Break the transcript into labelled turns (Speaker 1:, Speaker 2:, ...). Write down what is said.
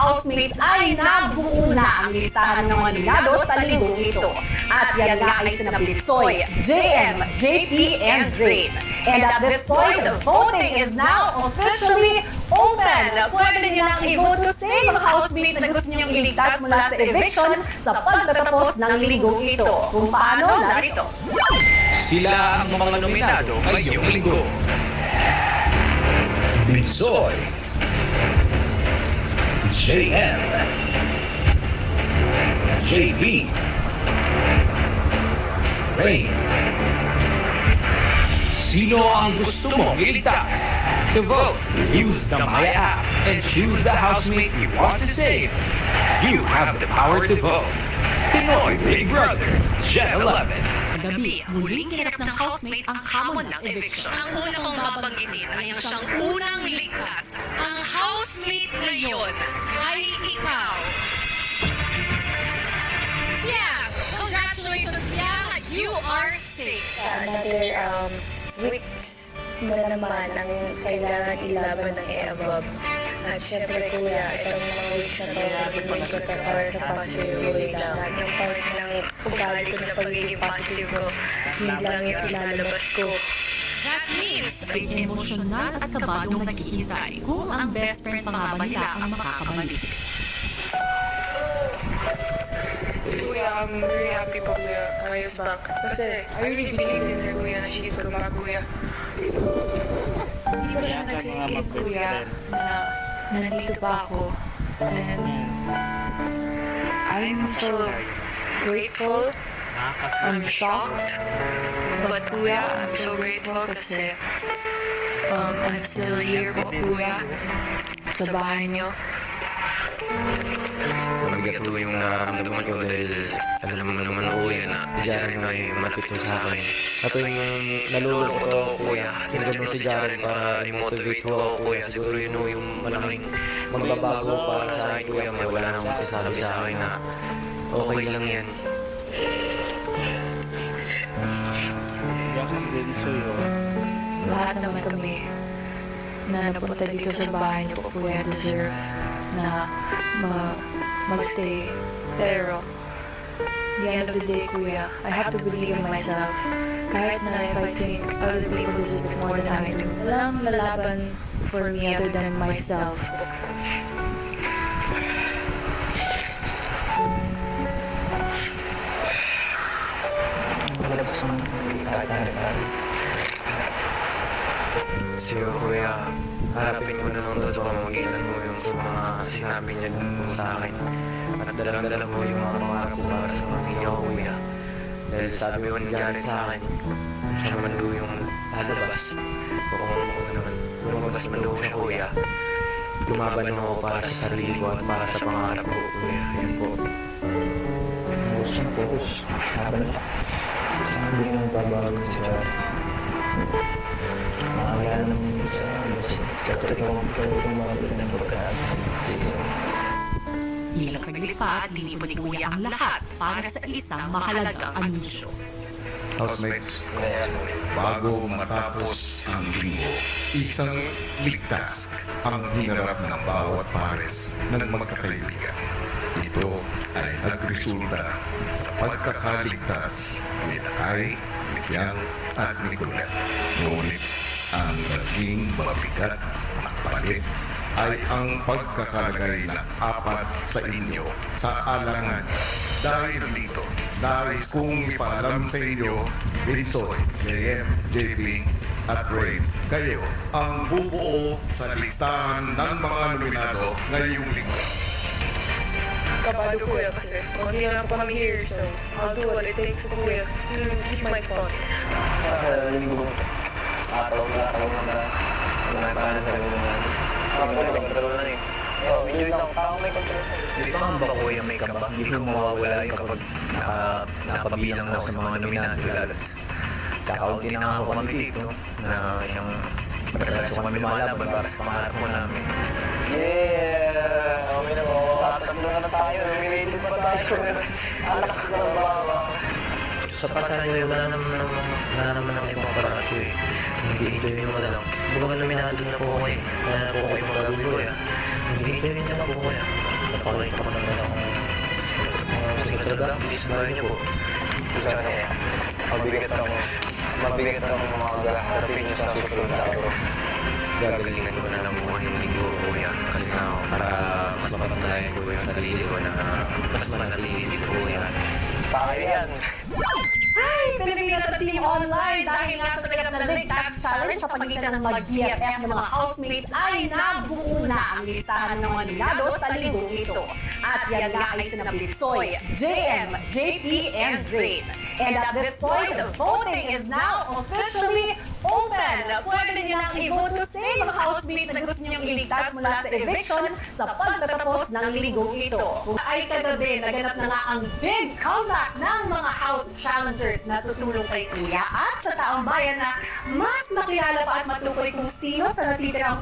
Speaker 1: housemates ay nabuo na ang listahan ng mga nominado sa linggong ito. At yan nga ay sina Blisoy, JM, JP, and Rain. And at this point, the voting is now officially open. Pwede niyo nang i-vote to say mga housemate na gusto niyong iligtas mula sa eviction sa pagtatapos ng linggong ito. Kung paano, narito.
Speaker 2: Sila ang mga nominado ngayong linggo. Bitsoy JM JB Rain Sino ang gusto mong iligtas? To vote, use the Maya app and choose the housemate you want to save. You have the power to vote. Pinoy Big Brother, Gen 11.
Speaker 1: Gabi, muling hinarap ng housemates ang hamon ng eviction.
Speaker 3: Ang una kong babanggitin ay ang siyang unang ligtas. Ngayon ay ikaw. Siang! Congratulations, Siang! You are safe.
Speaker 4: another um, weeks na naman ang kailangan ilaban ng e-above. At syempre kuya, itong mga weeks na to, gagawin ko to para sa positive lang. Yung part ng ugali ko na pagiging positive ko, yun lang yung ilalabas ko.
Speaker 3: That means
Speaker 1: May emosyonal at kabadong naghihintay kung ang best friend pa nga ba nila ang makakabalik.
Speaker 5: Kuya, I'm very happy po, Kuya. Kaya's back. Kasi I really believed in her, Kuya, na she could come back, Kuya.
Speaker 6: Hindi ko siya nagsingkit, kuya, na nandito pa ako. And I'm so grateful. I'm shocked. But kuya, I'm so grateful kasi um, I'm still here po, kuya. Sa bahay niyo.
Speaker 7: Mabigat po yung nararamdaman ko dahil alam mo naman kuya na si Jaren ay malapit mo sa akin. At yung nalulungkot ako kuya, sinagad mo si Jaren para i-motivate ko ako kuya. Siguro yun ho yung malaking magbabago para sa akin kuya. May wala nang masasabi sa akin na okay lang yan.
Speaker 6: Lahat naman kami na napunta dito sa bahay niyo po, kuya, deserve na ma magstay. Pero, the end of the day, kuya, I have to believe in myself. Kahit na if I think other people deserve it more than I do. Walang lalaban for me other than myself.
Speaker 7: Siguro kuya, harapin ko na lang doon sa pamamagitan mo yung sa mga sinabi niya po sa akin. At dalang-dala mo yung mga pangarap ko para sa pamilya ko kuya. Dahil sabi mo ni Jared sa akin, siya man daw yung lalabas. O kung ako naman, lumabas man daw siya kuya. Lumaban lang ako para sa sarili ko at para sa pangarap ko kuya. Yan po.
Speaker 8: Focus na focus. Laban na. Saan hindi nang babago si Jar? Makakaya naman yun sa Kapag ikaw ang itong mga ng pagkakas. Sige.
Speaker 1: Ilang saglit pa at dinipon ni Kuya ang lahat para sa isang mahalagang anunsyo.
Speaker 9: Housemates, bago matapos ang linggo, isang ligtas ang hinarap ng bawat pares ng magkakaibigan. Ito ay nagresulta sa pagkakaligtas ni Nakay, Fiang at ni Colette. Ngunit ang naging mabigat na palit ay ang pagkakalagay ng apat sa inyo sa alangan. Dahil dito, nais kong ipaalam sa inyo, Binsoy, JM, JP, at Rain, kayo ang bubuo sa listahan ng mga nominado ngayong linggo.
Speaker 5: Kabado, Kuya, kasi konti lang po kami here, so I'll do what it takes po, Kuya, to keep my spot.
Speaker 8: Sa linggo, ataw na ataw na pa na sa linggo na. Ako na control na eh. Yo, medyo lang tao may control.
Speaker 7: Di ba yung may kaba? Hindi ko mawawala yung kapag naka, nakabilang ako sa mga nominado lalo't kakaunti na nga ako kami dito na yung pagkakas kami lumalaban para sa pangarap ko namin.
Speaker 8: Yeah! Na na tayo. Nominated pa tayo. Anak ko na bawa.
Speaker 7: Sa pasa nyo, wala naman naman, wala naman ako ibang paraan ko eh. Hindi enjoy nyo na lang. Kumbaga nominado na po ako eh. Wala na po ako yung magagawin ko eh. Nyo na po ako eh. Napakita ko naman ako. Kasi talaga, hindi sa bahay niyo po.
Speaker 8: Sana eh, mabigat ang mabigat ang mga harapin niyo sa susunod na araw.
Speaker 7: Gagalingan ko na lang po ngayong linggo,
Speaker 1: Challenge sa pagitan ng mag-BFF ng mga housemates ay nabuo na ang listahan ng nominado sa linggong ito. At yan nga ay sina Bisoy, JM, JP, and Rain. And at this point, the voting is now officially open. Pwede niyo nang i-vote to say mga housemate na gusto niyong iligtas mula sa eviction sa pagtatapos ng linggong ito. Ay kagabi, naganap na nga ang big comeback ng mga house challengers na tutulong kay Kuya at sa taong bayan na mas makilala pa at matukoy kung sino sa natitirang